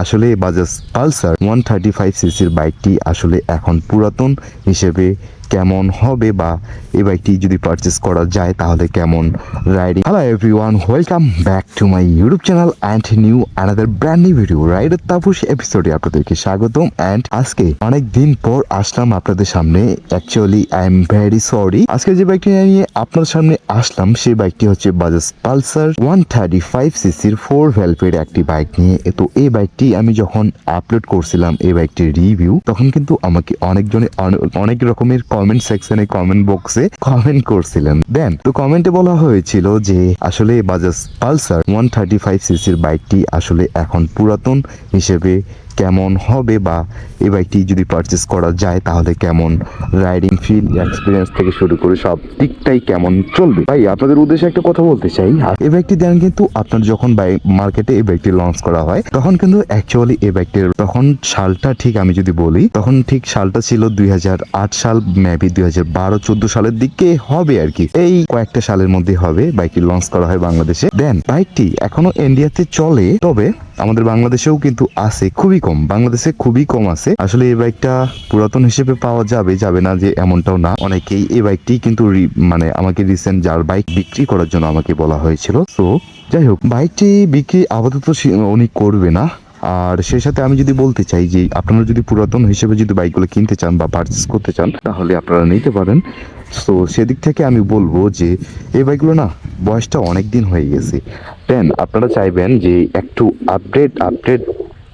আসলে Bajaj Pulsar one thirty five সিসির বাইকটি আসলে এখন পুরাতন হিসেবে কেমন হবে বা এই বাইকটি যদি পারচেস করা যায় তাহলে কেমন riding hello everyone welcome back to my YouTube channel and new another brand new video rider Tapas এপিসোডে আপনাদেরকে স্বাগতম অ্যান্ড আজকে অনেক দিন পর আসলাম আপনাদের সামনে। Actually I am very sorry আজকে যে বাইকটি নিয়ে আপনার সামনে আসলাম, সেই বাইকটি হচ্ছে Bajaj Pulsar one thirty five সিসির ফোর ভেলভের একটি বাইক নিয়ে। তো এই বাইকটি আমি যখন আপলোড করছিলাম, এই বাইকটির রিভিউ তখন কিন্তু আমাকে অনেকজনে অনেক রকমের কমেন্ট সেকশনে কমেন্ট বক্সে কমেন্ট করছিলেন। দেন তো কমেন্টে বলা হয়েছিল যে, আসলে Bajaj Pulsar one thirty five সিসির বাইকটি আসলে এখন পুরাতন হিসেবে কেমন হবে বা এই বাইকটি যদি পারচেস করা যায়, তাহলে কেমন রাইডিং ফিল এক্সপিরিয়েন্স থেকে শুরু করে সব দিকটাই কেমন চলবে? ভাই, আপনাদের উদ্দেশ্যে একটা কথা বলতে চাই। এই বাইকটি দেন কিন্তু আপনার যখন বাইক মার্কেটে এই বাইকটি লঞ্চ করা হয়, তখন কিন্তু অ্যাকচুয়ালি এই বাইকটির তখন সালটা ঠিক আমি যদি বলি, তখন ঠিক সালটা ছিল দুই হাজার আট সাল মেবি দুই হাজার বারো, চোদ্দ সালের দিকে হবে আর কি। এই কয়েকটা সালের মধ্যে হবে বাইকটি লঞ্চ করা হয় বাংলাদেশে। দেন বাইকটি এখনও ইন্ডিয়াতে চলে, তবে আমাদের বাংলাদেশেও কিন্তু আছে, খুবই কম, বাংলাদেশে খুবই কম আছে। আসলে এই বাইকটা পুরাতন হিসেবে পাওয়া যাবে যাবে না যে এমনটাও না। অনেকেই এই বাইকটি কিন্তু মানে আমাকে রিসেন্ট যার বাইক বিক্রি করার জন্য আমাকে বলা হয়েছিল। তো, যাই হোক, বাইকটি বিক্রি আপাতত উনি করবে না। আর সেই সাথে আমি যদি বলতে চাই যে আপনারা যদি পুরাতন হিসেবে যদি বাইকগুলো কিনতে চান বা পারচেস করতে চান, তাহলে আপনারা নিতে পারেন। তো সেদিক থেকে আমি বলব যে এই বাইকগুলো না, বয়সটা অনেক দিন হয়ে গেছে। দেন আপনারা চাইবেন যে একটু আপডেট আপডেট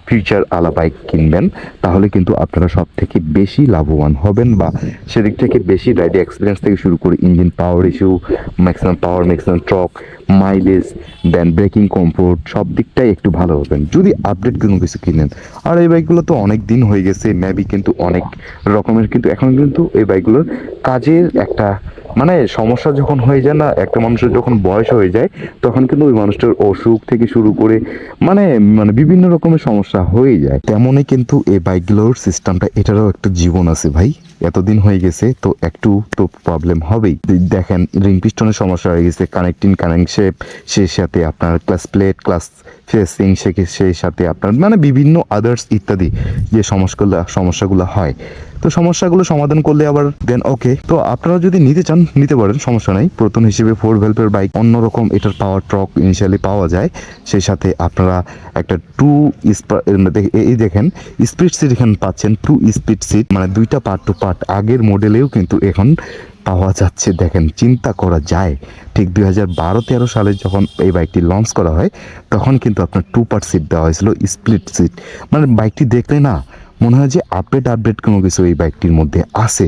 ফিউচার আলা বাইক কিনবেন, তাহলে কিন্তু আপনারা সব থেকে বেশি লাভবান হবেন বা সেদিক থেকে বেশি রাইডিং এক্সপিরিয়েন্স থেকে শুরু করে engine power issue maximum power maximum torque mileage then braking comfort সব দিকটাই একটু ভালো হবেন। যদি আপডেট কোনো কিছু কিনেন, আর এই বাইকগুলো তো অনেক দিন হয়ে গেছে মেবি কিন্তু অনেক রকমের কিন্তু এখন কিন্তু এই বাইকগুলোর কাজের একটা মানে সমস্যা যখন হয়ে যায় না, একটা মানুষের যখন বয়স হয়ে যায়, তখন কিন্তু ওই মানুষটার অসুখ থেকে শুরু করে মানে মানে বিভিন্ন রকমের সমস্যা হয়ে যায়। তেমনই কিন্তু এই বাইকগুলোর সিস্টেমটা এটারও একটা জীবন আছে ভাই। এতদিন হয়ে গেছে, তো একটু তো প্রবলেম হবেই। দেখেন রিং পিস্টনের সমস্যা হয়ে গেছে কানেক্টিং কানেক্ট শেপ সেই সাথে আপনার ক্লাস প্লেট ক্লাস ফেসিং সেই সাথে আপনার মানে বিভিন্ন আদার্স ইত্যাদি যে সমস্যাগুলো সমস্যাগুলো হয়। তো সমস্যাগুলো সমাধান করলে আবার দেন ওকে তো আপনারা যদি নিতে চান, নিতে পারেন, সমস্যা নাই। প্রথম হিসেবে ফোর ভেলভের বাইক অন্যরকম এটার পাওয়ার ট্রক ইনিশিয়ালি পাওয়া যায়। সেই সাথে আপনারা একটা টু এই দেখেন স্পিড সিট এখানে পাচ্ছেন টু স্পিড সিট মানে দুইটা পার্ট টু পার্ট আগের মডেলেও কিন্তু এখন পাওয়া যাচ্ছে। দেখেন, চিন্তা করা যায়। ঠিক দুই হাজার বারো, তেরো সালে যখন এই বাইকটি লঞ্চ করা হয়, তখন কিন্তু আপনার টু পার্ট সিট দেওয়া হয়েছিল স্প্লিট সিট মানে বাইকটি দেখলে না, মনে হয় যে আপডেট আপডেট কোনো কিছু এই বাইকটির মধ্যে আছে।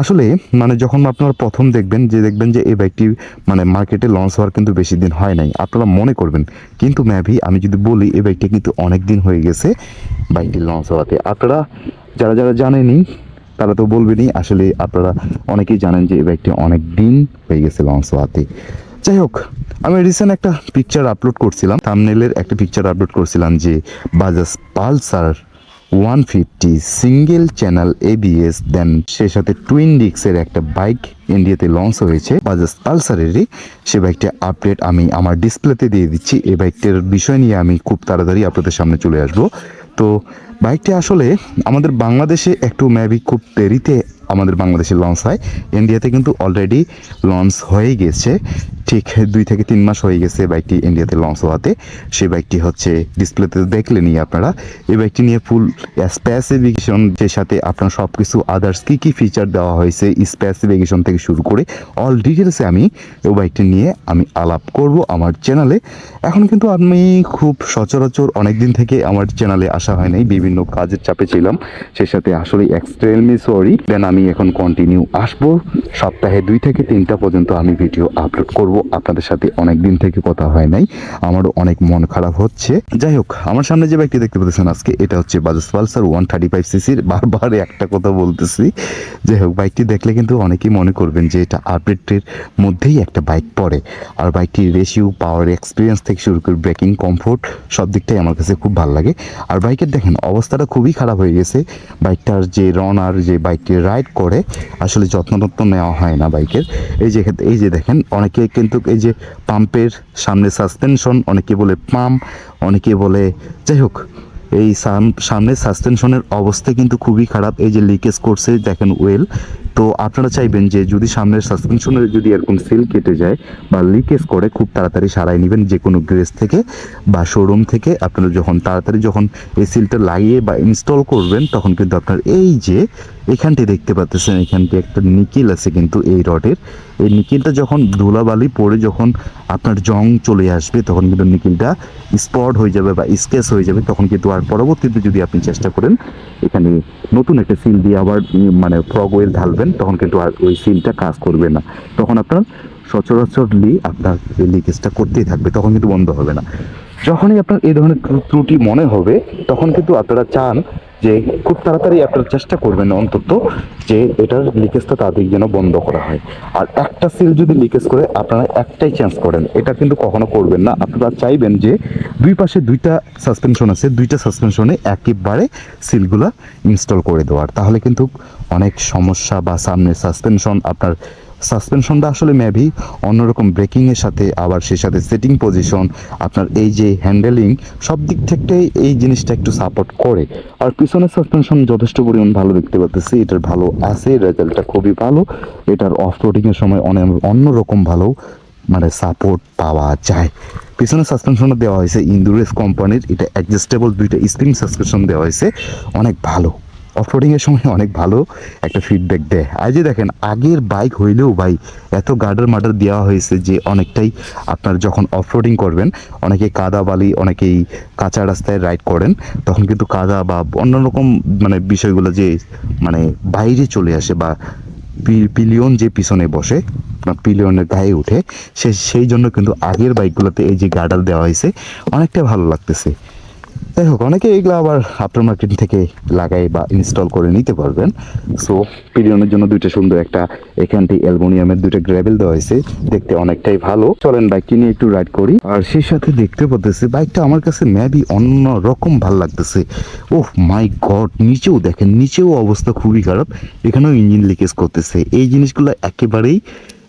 আসলে মানে যখন আপনারা প্রথম দেখবেন, যে দেখবেন যে এই বাইকটি মানে মার্কেটে লঞ্চ হওয়ার কিন্তু বেশি দিন হয় নাই, আপনারা মনে করবেন। কিন্তু ম্যাভি আমি যদি বলি, এই বাইকটি কিন্তু অনেক দিন হয়ে গেছে, বাইকটি লঞ্চ হওয়াতে। আপনারা, যারা যারা জানেনি তারা তো বলবেনই, আসলে আপনারা অনেকেই জানেন যে এই বাইকটি অনেক দিন হয়ে গেছে লঞ্চ হওয়াতে। যাই হোক, আমি রিসেন্ট একটা পিকচার আপলোড করছিলাম। থামনেলের একটা পিকচার আপলোড করছিলাম যে Bajaj Pulsar one fifty single channel ABS then সেই সাথে টুইন ডিক্সের একটা বাইক ইন্ডিয়াতে লঞ্চ হয়েছে। বাজাজ পালসারেরই সে বাইকটা আপডেট আমি আমার ডিসপ্লেতে দিয়ে দিচ্ছি। এই বাইকটার বিষয় নিয়ে আমি খুব তাড়াতাড়ি আপনাদের সামনে চলে আসব। তো বাইকটি আসলে আমাদের বাংলাদেশে একটু ম্যাবি খুব দেরিতে আমাদের বাংলাদেশে লঞ্চ হয়। ইন্ডিয়াতে কিন্তু অলরেডি লঞ্চ হয়ে গেছে। ঠিক দুই থেকে তিন মাস হয়ে গেছে বাইকটি ইন্ডিয়াতে লঞ্চ হওয়াতে। সেই বাইকটি হচ্ছে ডিসপ্লেতে দেখলেনি আপনারা। এই বাইকটি নিয়ে ফুল স্পেসিফিকেশন যে সাথে আপনার সব কিছু আদার্স কী কী ফিচার দেওয়া হয়েছে স্পেসিফিকেশন থেকে শুরু করে অল ডিটেলসে আমি ওই বাইকটি নিয়ে আমি আলাপ করব আমার চ্যানেলে এখন কিন্তু আমি খুব সচরাচর অনেক দিন থেকে আমার চ্যানেলে আসা হয় নাই, বিভিন্ন কাজের চাপে ছিলাম। সেই সাথে আসলে এক্সট্রিমলি সরি দেন আমি এখন কন্টিনিউ আসব। সপ্তাহে দুই থেকে তিনটা পর্যন্ত আমি ভিডিও আপলোড করব। আপনাদের সাথে অনেক দিন থেকে কথা হয় নাই। আমারও অনেক মন খারাপ হচ্ছে। যাই হোক, আমার সামনে যে বাইকটি দেখতে পাচ্ছেন আজকে, এটা হচ্ছে Bajaj Pulsar one thirty five সিসির বারবার একটা কথা বলতেছি। যাই হোক, বাইকটি দেখলে কিন্তু অনেকেই মনে করবেন যে এটা আপডেটের মধ্যেই একটা বাইক পড়ে। আর বাইকটির রেশিও, পাওয়ার এক্সপিরিয়েন্স থেকে শুরু করে ব্রেকিং কমফোর্ট, সব দিকটাই আমার কাছে খুব ভালো লাগে। আর বাইকের দেখেন, অবস্থাটা খুবই খারাপ হয়ে গেছে। বাইকটার যে রনার, যে বাইকটি রাইড করে, আসলে যত্ন টত্ন নেওয়া হয় না বাইকের। এই যে এই যে দেখেন, অনেকে কিন্তু এই যে পাম্পের সামনে সাসপেনশন অনেকে বলে পাম্প অনেকে বলে যাই হোক এই সামনে সাসপেনশনের অবস্থা কিন্তু খুবই খারাপ। এই যে লিকেজ করছে, দেখেন ওয়েল তো আপনারা চাইবেন যে যদি সামনের সাসপেনশনের যদি এরকম সিল কেটে যায় বা লিকেজ করে, খুব তাড়াতাড়ি সারাই নেবেন যে কোনো গ্রেস থেকে বা শোরুম থেকে। আপনারা যখন তাড়াতাড়ি যখন এই সিলটা লাগিয়ে বা ইনস্টল করবেন, তখন কিন্তু আপনার এই যে এখানটি দেখতে পাচ্ছেন, এখানটি একটা নিকিল আছে কিন্তু এই রডের। এই নিকিলটা যখন ধুলাবালি পড়ে যখন আপনার জং চলে আসবে, তখন কিন্তু নিকিলটা স্পট হয়ে যাবে বা স্কেচ হয়ে যাবে। তখন কিন্তু আর পরবর্তীতে যদি আপনি চেষ্টা করেন, এখানে নতুন একটা সিল দিয়ে আবার মানে ফ্রগ ওয়েল ঢালবেন। তখন কিন্তু আর ওই সিলটা কাজ করবে না। তখন আপনার সচরাচরলি আপনার লিকেজটা করতেই থাকবে, তখন কিন্তু বন্ধ হবে না। যখনই আপনার এই ধরনের ত্রুটি মনে হবে, তখন কিন্তু আপনারা চান যে খুব তাড়াতাড়ি আপনারা চেষ্টা করবেন অন্তত যে এটার লিকেজটা তাদের যেন বন্ধ করা হয়। আর একটা সিল যদি লিকেজ করে, আপনারা একটাই চেঞ্জ করেন। এটা কিন্তু কখনো করবেন না। আপনারা চাইবেন যে দুই পাশে দুইটা সাসপেনশন আছে, দুইটা সাসপেনশনে একেবারে সিলগুলা ইনস্টল করে দেওয়ার। তাহলে কিন্তু অনেক সমস্যা বা সামনে সাসপেনশন আপনার সাসপেনশনটা আসলে মেবি অন্যরকম ব্রেকিংয়ের সাথে, আবার সেই সাথে সেটিং পজিশন আপনার এই যে হ্যান্ডেলিং সব দিক থেকেই এই জিনিসটা একটু সাপোর্ট করে। আর পিছনের সাসপেনশন যথেষ্ট পরিমাণ ভালো দেখতে পাচ্ছি এটার ভালো আছে রেজাল্টটা খুবই ভালো। এটার অফ রোডিংয়ের সময় অনেক অন্যরকম ভালো মানে সাপোর্ট পাওয়া যায়। পিছনে সাসপেনশনও দেওয়া হয়েছে ইন্দুরেস কোম্পানির, এটা অ্যাডজাস্টেবল দুইটা স্প্রিং সাসপেনশন দেওয়া হয়েছে, অনেক ভালো। অফরোডিং এর সময় অনেক ভালো একটা ফিডব্যাক দেয়। আর যে দেখেন, আগের বাইক হইলেও ভাই এত গার্ডার মার্ডার দেওয়া হয়েছে যে অনেকটাই আপনার যখন অফরোডিং করবেন, অনেকে কাদা বালি, অনেকেই কাঁচা রাস্তায় রাইড করেন, তখন কিন্তু কাদা বা অন্য রকম মানে বিষয়গুলো যে মানে বাইরে চলে আসে বা পিলিয়ন যে পিছনে বসে পিলিয়নের গায়ে উঠে, সে সেই জন্য কিন্তু আগের বাইকগুলোতে এই যে গার্ডার দেওয়া হয়েছে, অনেকটা ভালো লাগতেছে। যাই হোক, অনেকে এগুলো আবার আফটার মার্কেট থেকে লাগাই বা ইনস্টল করে নিতে পারবেন। সো পিরিয়নের জন্য দুইটা সুন্দর একটা এখানটি অ্যালমোনিয়ামের দুইটা গ্রেভেল দেওয়া হয়েছে, দেখতে অনেকটাই ভালো। চলেন বাইকটি নিয়ে একটু রাইড করি। আর সেই সাথে দেখতে পাচ্ছি বাইকটা আমার কাছে ম্যাবি অন্য রকম ভালো লাগতেছে। ওহ মাই গড নিচেও দেখেন, নিচেও অবস্থা খুবই খারাপ। এখানেও ইঞ্জিন লিকেজ করতেছে। এই জিনিসগুলো একেবারেই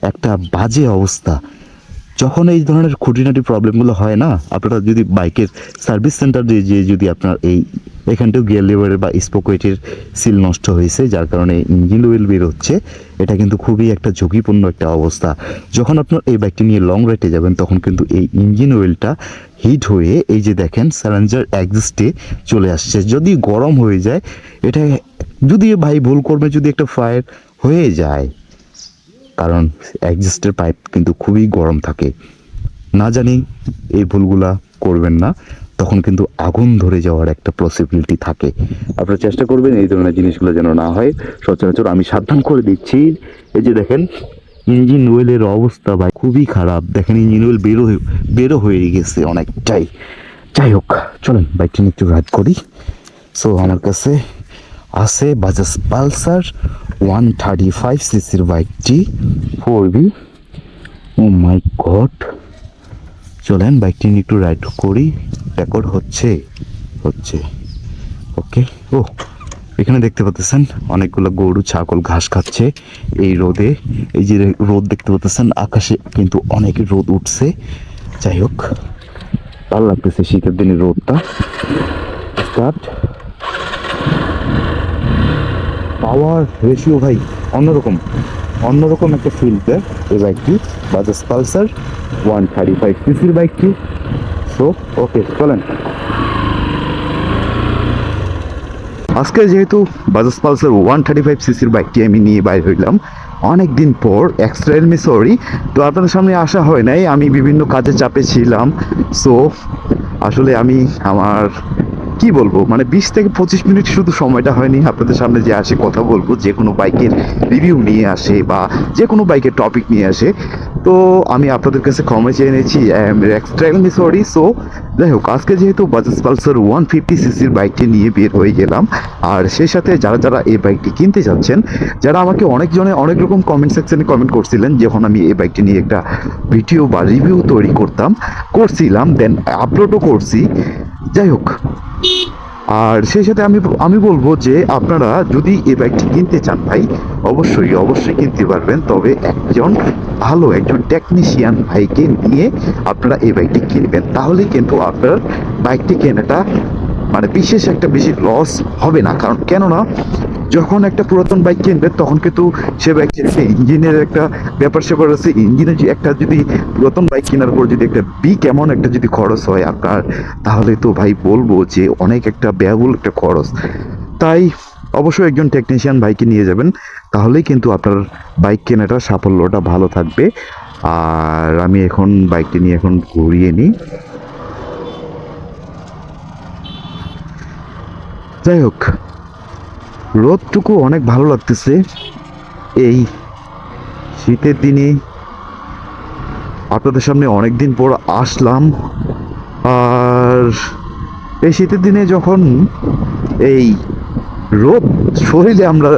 একটা বাজে অবস্থা। যখন এই ধরনের খুঁটিনাটি প্রবলেমগুলো হয় না, আপনারা যদি বাইকের সার্ভিস সেন্টার দিয়ে যে যদি আপনার এই এখানটাও গিয়ার লিভারের বা স্পোকোয়েটের সিল নষ্ট হয়েছে, যার কারণে ইঞ্জিন অয়েল বের হচ্ছে, এটা কিন্তু খুবই একটা ঝুঁকিপূর্ণ একটা অবস্থা। যখন আপনার এই বাইকটি নিয়ে লং রাইডে যাবেন, তখন কিন্তু এই ইঞ্জিন অয়েলটা হিট হয়ে এই যে দেখেন স্যালেঞ্জার এক্সিস্টে চলে আসছে। যদি গরম হয়ে যায়, এটা যদি ভাই ভুল করবে যদি একটা ফায়ার হয়ে যায় কারণ অ্যাডজাস্টের পাইপ কিন্তু খুবই গরম থাকে। না জানি এই ভুলগুলা করবেন না, তখন কিন্তু আগুন ধরে যাওয়ার একটা পসিবিলিটি থাকে। আপনারা চেষ্টা করবেন এই ধরনের জিনিসগুলো যেন না হয়। সচরাচর আমি সাবধান করে দিচ্ছি। এই যে দেখেন ইঞ্জিন ওয়েলের অবস্থা ভাই খুবই খারাপ। দেখেন ইঞ্জিন ওয়েল বেরো বেরো হয়ে গেছে অনেকটাই। যাই হোক, চলেন বাইকটি একটু রাইড করি। সো আমার কাছে আছে Bajaj Pulsar one thirty five সিসির বাইকটি four B oh my god চলেন বাইকটি নিয়ে একটু রাইড করি। রেকর্ড হচ্ছে হচ্ছে। ওকে ও, এখানে দেখতে পাচ্ছেন অনেকগুলো গরু, ছাগল, ঘাস খাচ্ছে এই রোদে। এই যে রোদ দেখতে পাচ্ছেন, আকাশে কিন্তু অনেক রোদ উঠছে। যাই হোক, ভালো লাগতেছে শীতের দিনের রোদটা। স্টার্ট পাওয়ার রেশিও ভাই, অন্যরকম অন্যরকম একটা ফিল দেয় এই বাইকটি Bajaj Pulsar one thirty five সিসির বাইকটি সো ওকে চলেন। আজকে যেহেতু Bajaj Pulsar one thirty five সিসির বাইকটি আমি নিয়ে বাইর হইলাম, অনেক দিন পর এক্সট্রা এলমি সরি তো আপনাদের সামনে আসা হয় নাই, আমি বিভিন্ন কাজে চাপে ছিলাম। সো আসলে আমি আমার কি বলব? মানে বিশ থেকে পঁচিশ মিনিট শুধু সময়টা হয়নি। আপনাদের সামনে যে আসে কথা বলব, যে কোনো বাইকের রিভিউ নিয়ে আসে বা যে কোনো বাইকের টপিক নিয়ে আসে। তো আমি আপনাদের কাছে ক্ষমা চেয়ে নিয়েছি এক্সট্রালি সরি সো যাই হোক, আজকে যেহেতু বাজাজ পালসার ওয়ান ফিফটি সিসির বাইকটি নিয়ে বের হয়ে গেলাম। আর সেই সাথে যারা যারা এই বাইকটি কিনতে যাচ্ছেন, যারা আমাকে অনেকজনে অনেক রকম কমেন্ট সেকশনে কমেন্ট করছিলেন, যখন আমি এই বাইকটি নিয়ে একটা ভিডিও বা রিভিউ তৈরি করতাম, করছিলাম দেন আপলোডও করছি। যাই হোক। আর সেই সাথে আমি আমি বলব যে আপনারা যদি এই বাইকটি কিনতে চান ভাই, অবশ্যই অবশ্যই কিনতে পারবেন। তবে একজন ভালো একজন টেকনিশিয়ান ভাইকে নিয়ে আপনারা এই বাইকটি কিনবেন। তাহলে কিন্তু আপনার বাইকটি কেনাটা মানে বিশেষ একটা বেশি লস হবে না। কারণ কেননা যখন একটা পুরাতন বাইক কিনবে, তখন কিন্তু সে বাইকের একটা ইঞ্জিনের একটা ব্যাপার স্যাপার আছে। ইঞ্জিনের যে একটা যদি পুরাতন বাইক কেনার পর যদি একটা বি কেমন একটা যদি খরচ হয় আপনার, তাহলে তো ভাই বলব যে অনেক একটা ব্যয়বহুল একটা খরচ। তাই অবশ্যই একজন টেকনিশিয়ান বাইকে নিয়ে যাবেন, তাহলেই কিন্তু আপনার বাইক কেনাটা সাফল্যটা ভালো থাকবে। আর আমি এখন বাইকটি নিয়ে এখন ঘুরিয়ে নিই। যাই হোক রোদটুকু অনেক ভালো লাগতেছে। এই শীতের দিনে আপনাদের সামনে অনেক দিন পর আসলাম। আর এই শীতের দিনে যখন এই রোদ শরীরে আমরা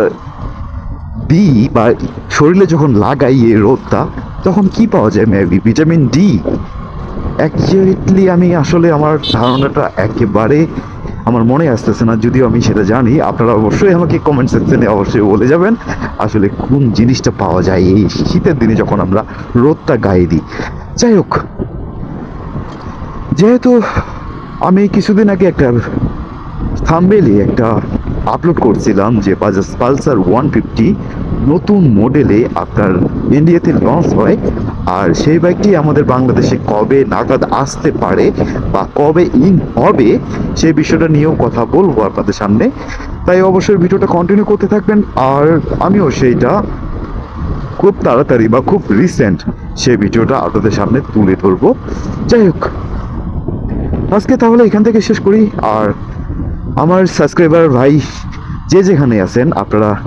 দিই বা শরীরে যখন লাগাই এই রোদটা, তখন কি পাওয়া যায় মেবি ভিটামিন ডি অ্যাকচুয়ালি আমি আসলে আমার ধারণাটা একেবারে আমার মনে আসতেছে না, যদিও আমি সেটা জানি, আপনারা অবশ্যই আমাকে কমেন্ট সেকশনে অবশ্যই বলে যাবেন, আসলে কোন জিনিসটা পাওয়া যায় এই শীতের দিনে যখন আমরা রোদটা গায়ে দিই। যাই হোক, যেহেতু আমি কিছুদিন আগে একটা থাম্বেলি একটা আপলোড করছিলাম যে বাজাজ পালসার ওয়ান ফিফটি নতুন মডেলে আপনার ইন্ডিয়াতে লঞ্চ হয়। আর সেই বাইকটি আমাদের বাংলাদেশে কবে নাগাদ আসতে পারে বা কবে ইন হবে সেই বিষয়টা নিয়েও কথা বলব আপনাদের সামনে। তাই অবশ্যই ভিডিওটা কন্টিনিউ করতে থাকবেন। আর আমিও সেইটা খুব তাড়াতাড়ি বা খুব রিসেন্ট সেই ভিডিওটা আপনাদের সামনে তুলে ধরবো। যাই হোক, আজকে তাহলে এখান থেকে শেষ করি। আর আমার সাবস্ক্রাইবার ভাই যে যেখানে আছেন, আপনারা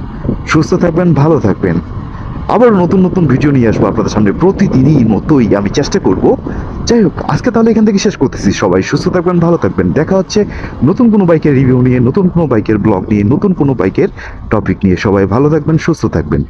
সুস্থ থাকবেন, ভালো থাকবেন। আবার নতুন নতুন ভিডিও নিয়ে আসব আপনাদের সামনে প্রতিদিনই মতোই আমি চেষ্টা করব। যাই হোক, আজকে তাহলে এখান থেকে শেষ করতেছি সবাই। সুস্থ থাকবেন, ভালো থাকবেন। দেখা হচ্ছে নতুন কোনো বাইকের রিভিউ নিয়ে, নতুন কোনো বাইকের ব্লগ নিয়ে, নতুন কোনো বাইকের টপিক নিয়ে। সবাই ভালো থাকবেন, সুস্থ থাকবেন।